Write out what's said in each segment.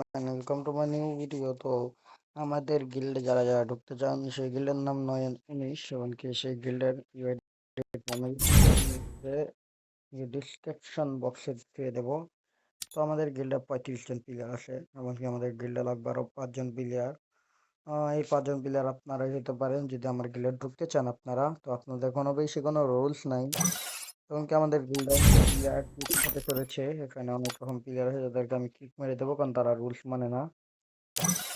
Welcome to my new video তো আমাদের গিল্ডে যারা যারা ঢুকতে চান, সেই গিল্ডের নাম নয়ন উনিশ, এমনকি সেই গিল্ডের ডিসক্রিপশন বক্সে দিয়ে দেবো। তো আমাদের গিল্ডে পঁয়ত্রিশ জন প্লেয়ার আছে, এমনকি আমাদের গিল্ডে লাগবে আরও পাঁচজন প্লেয়ার এই পাঁচজন প্লেয়ার আপনারা যেতে পারেন, যদি আমার গিল্ডে ঢুকতে চান আপনারা। তো আপনাদের কোনো বেশি কোনো রুলস নাই। এমনকি আমাদের প্লেয়ার হতে চলেছে। এখানে অনেক রকম প্লেয়ার আছে যাদেরকে আমি কিক মেরে দেবো কারণ তারা রুলস মানে না।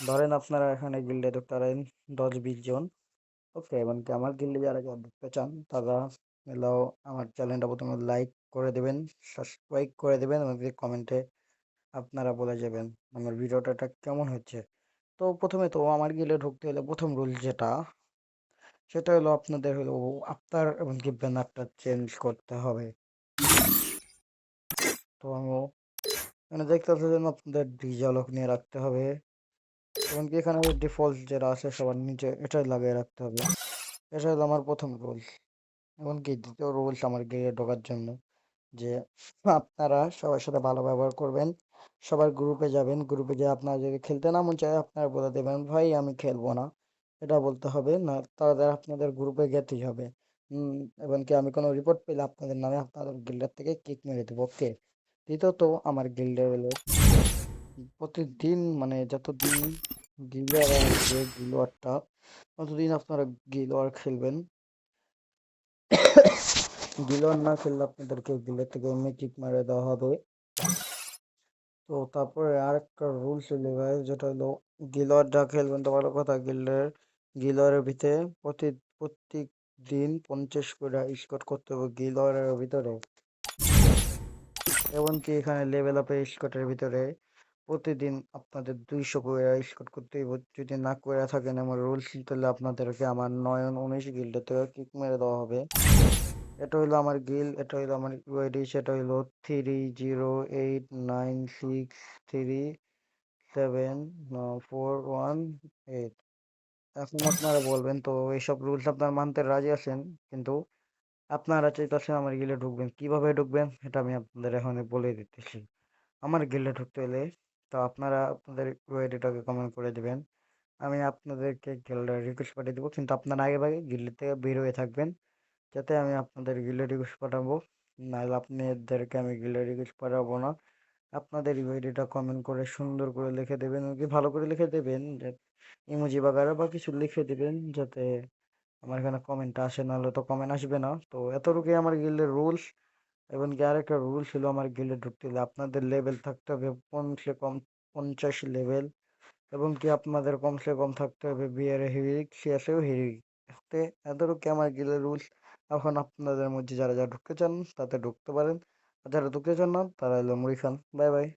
ধরেন আপনারা এখানে গিল্ডে ঢুকতে পারেন দশ বিশ জন। ওকে এমনকি আমার গিল্ডে যারা যারা ঢুকতে চান, তারা এলাও আমার চ্যানেলটা প্রথমে লাইক করে দেবেন সাবস্ক্রাইব করে দেবেন এমনকি কমেন্টে আপনারা বলে যাবেন আমার ভিডিওটা কেমন হচ্ছে। তো প্রথমে তো আমার গিল্ডে ঢুকতে হলে প্রথম রুল যেটা সেটা হলো আপনাদের হলো আপনার এমনকি ব্যানারটা চেঞ্জ করতে হবে। তো এখানে দেখতে পাচ্ছেন আপনাদের ডিজালক নিয়ে রাখতে হবে। এমনকি এখানে ডিফল্ট যেটা আছে সবার নিচে এটাই লাগিয়ে রাখতে হবে। এটা হলো আমার প্রথম রুল এমনকি দ্বিতীয় রুলস আমার গিয়ে ঢোকার জন্য যে আপনারা সবার সাথে ভালো ব্যবহার করবেন, সবার গ্রুপে যাবেন গ্রুপে যে আপনারা যদি খেলতে না মন চায় আপনারা বলে দেবেন, ভাই, আমি খেলব না। এটা বলতে হবে। না তাদের আপনাদের গ্রুপে গেতেই হবে এবং কি আমি কোনো রিপোর্ট পেলে আপনাদের নামে আপনাদের গিল্ডার থেকে কিক মেরে দেবো ওকে দ্বিতীয়ত, আমার গিল্ডার হলো প্রতিদিন মানে যতদিন গিল্ডার আসবে গিলোয়ারটা ততদিন আপনারা গিলোয়ার খেলবেন। গিলোয়ার না খেললে আপনাদেরকে গিল্ডার থেকে এমনি কিক মেরে দেওয়া হবে। তো তারপরে আরেকটা রুল চলে গেছে যেটা হলো গিলোয়ারটা খেলবেন, তো ভালো কথা গিল্ডের গিলোয়ারের ভিতরে প্রতি প্রত্যেক দিন পঞ্চাশ করে স্কোর করতে হবে গিলোয়ারের ভিতরে। এমনকি এখানে লেভেল আপে স্কটের ভিতরে প্রতিদিন আপনাদের দুইশো করে স্কট করতে হবে। যদি না করে থাকেন, আমার রুলস তাহলে আপনাদেরকে আমার নয়ন উনিশ গিল্ডে থেকে কিক মেরে দেওয়া হবে। এটা হলো আমার গিল এটা হলো আমার ইউআইডি সেটা হলো three zero eight nine six three seven four one eight এখন আপনারা বলবেন তো, এইসব রুলস আপনার মানতে রাজি আছেন? কিন্তু আপনারা চাইতেছেন আমার গিলে ঢুকবেন। কীভাবে ঢুকবেন? এটা আমি আপনাদের এখন বলে দিতেছি। আমার গিলে ঢুকতে হলে তো আপনারা আপনাদের ওয়েডিটাকে কমেন্ট করে দেবেন। আমি আপনাদেরকে গিল্ডের রিকোয়েস্ট পাঠিয়ে দেবো। কিন্তু আপনারা আগে ভাগে গিল্ড থেকে বের হয়ে থাকবেন। যাতে আমি আপনাদের গিল্ডের রিকোয়েস্ট পাঠাবো। নাহলে আপনাদেরকে আমি গিল্ডের রিকোয়েস্ট পাঠাবো না। আপনাদের ইউআইডিটা কমেন্ট করে সুন্দর করে লিখে দেবেন কি ভালো করে লিখে দেবেন ইমোজি বাগারা বা কিছু লিখে দেবেন, যাতে আমার এখানে কমেন্ট আসে, নাহলে তো কমেন্ট আসবে না। তো এতটুকুই আমার গিল্ডের রুলস এবং কি আরেকটা রুল ছিল আমার গিল্ডে ঢুকতে হলে, আপনাদের লেভেল থাকতে হবে কমসে কম, পঞ্চাশ লেভেল এবং কি আপনাদের কমসে কম থাকতে হবে বিয়ারে হিরিক সিয়াসেও হিরিক এতটুকু আমার গিল্ডের রুলস এখন আপনাদের মধ্যে যারা যারা ঢুকতে চান, তাতে ঢুকতে পারেন। যারা ঢুকতে চান না তারা এলো মুড়ি খান। Bye bye.